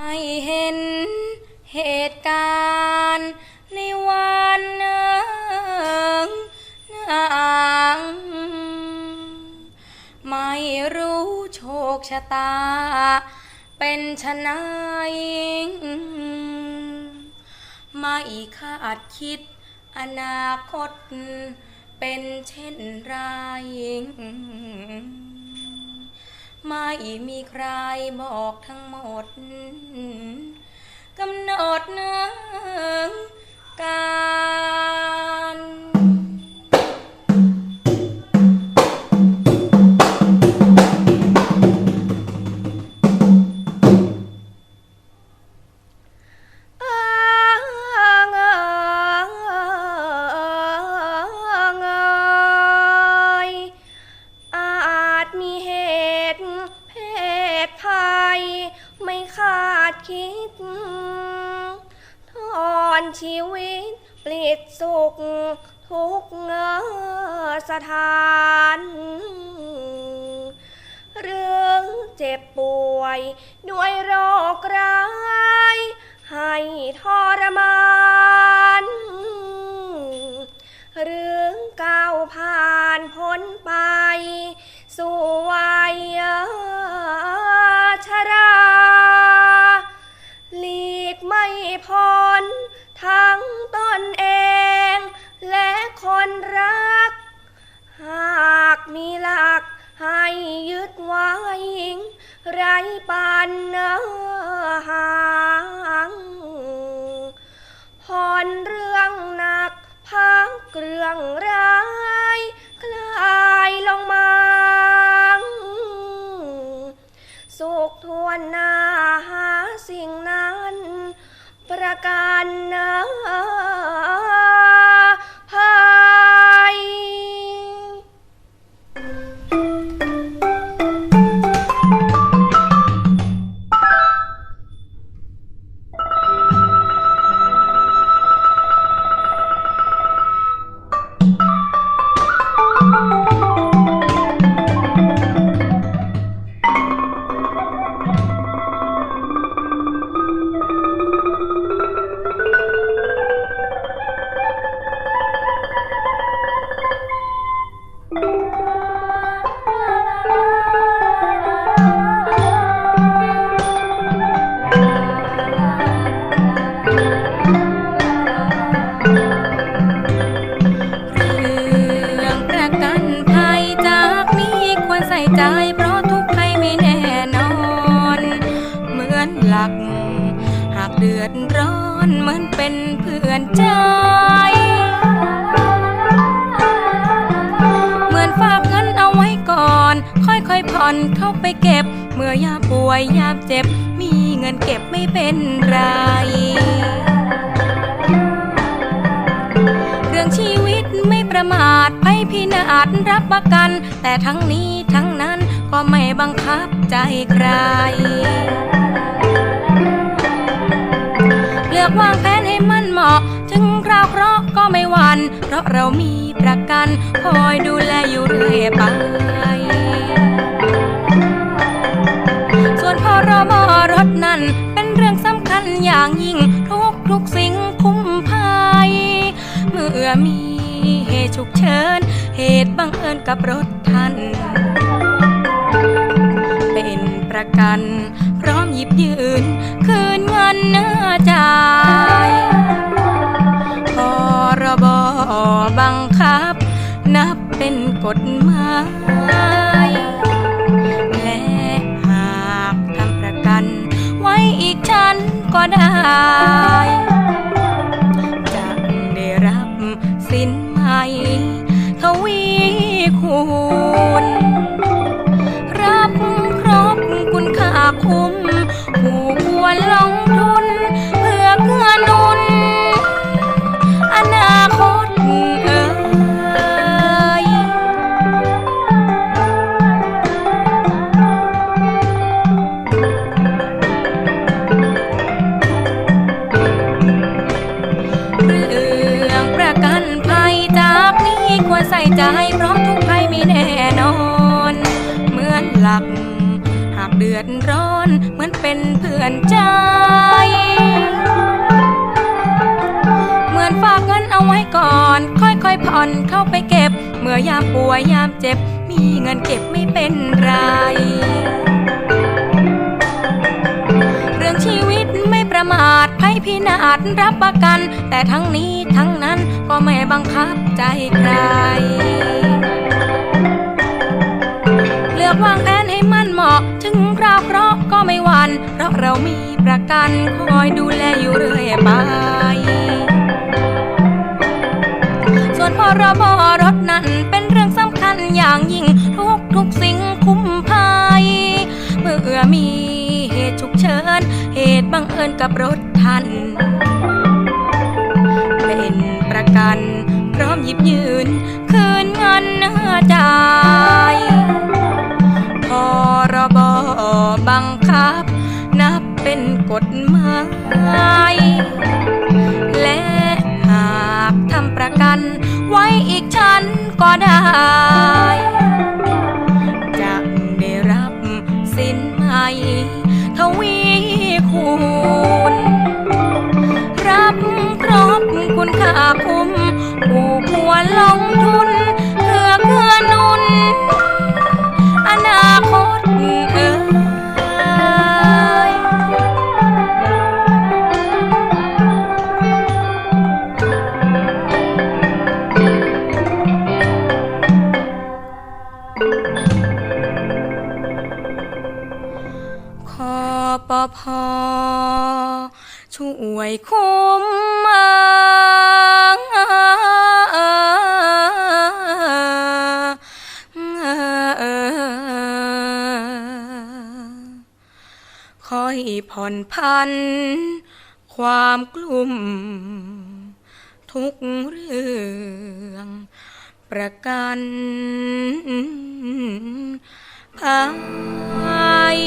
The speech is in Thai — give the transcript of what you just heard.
ไม่เห็นเหตุการณ์ในวันหนึ่งนางไม่รู้โชคชะตา เป็นชนะนายไม่คาดคิดอนาคต เป็นเช่นไร ไม่มีใครบอกทั้งหมดกำหนดหนึ่ง ชีวิตปลิดสุข ทุกเงอสถาน เรื่องเจ็บป่วยด้วยโรคร้าย ให้ทรมาน เรื่องก้าวผ่านพ้นไป สู่วัยชรา หลีกไม่พ้น ทั้งตนเองและคนรัก หากมีหลักให้ยึดไว้ไรปันเนหาง กันนะ หลัก หากเดือดร้อนเหมือนเป็นเพื่อนใจ เหมือนฝากเงินเอาไว้ก่อน ค่อยๆผ่อนเข้าไปเก็บ เมื่อยาป่วยยาเจ็บ มีเงินเก็บไม่เป็นไรเรื่องชีวิตไม่ประมาทภัยพินาศรับประกัน แต่ทั้งนี้ทั้งนั้นก็ไม่บังคับใจใครือกวางแผนให้มันเหมาะ ถึงคราวเคราะห์ก็ไม่หวันเพราะเรามีประกัน คอยดูแลอยู่เรื่อยไป ส่วนพรบรถนั้น เป็นเรื่องสำคัญอย่างยิ่ง ทุกทุกสิ่งคุ้มภัย เมื่อมีเหตุฉุกเฉิน เหตุบังเอิญกับรถท่าน เป็นประกัน ยิบยืน คืนเงินเนื้อจ่ายพรบบังคับ นับเป็นกฎหมายและหากทำประกัน ไว้อีกชั้นก็ได้จะได้รับสินใหม่ทวีคูณรับครบคุณค่าคุ้ม เดือดร้อนเหมือนเป็นเป็นเพื่อนใจ เหมือนฝากเงินเอาไว้ก่อน ค่อยๆผ่อนเข้าไปเก็บ เมื่อยามป่วยยามเจ็บ มีเงินเก็บไม่เป็นไร เรื่องชีวิตไม่ประมาทภัยพินาศรับประกัน แต่ทั้งนี้ทั้งนั้นก็ไม่บังคับใจใคร เลือกวางแมีประกันคอยดูแลอยู่เรื่อยไป ส่วนพรบรถนั้นเป็นเรื่องสำคัญอย่างยิ่งทุกทุกสิ่งคุ้มภัย เมื่อมีเหตุฉุกเฉินเหตุบังเอิญกับรถท่านเป็นประกัน พร้อมหยิบยืน คืนเงินจ่ายพรบบังคับนับ กฎหมาย และหากทำประกันไว้อีกชั้นก็ได้ จะได้รับสินใหม่ทวีคูณ รับครบคุณค่าคุ้มผู้ควรลงทุน ปพช่วยคุ้มคอยผ่อนพัน ความกลุ่ม ทุกเรื่องประกันภัย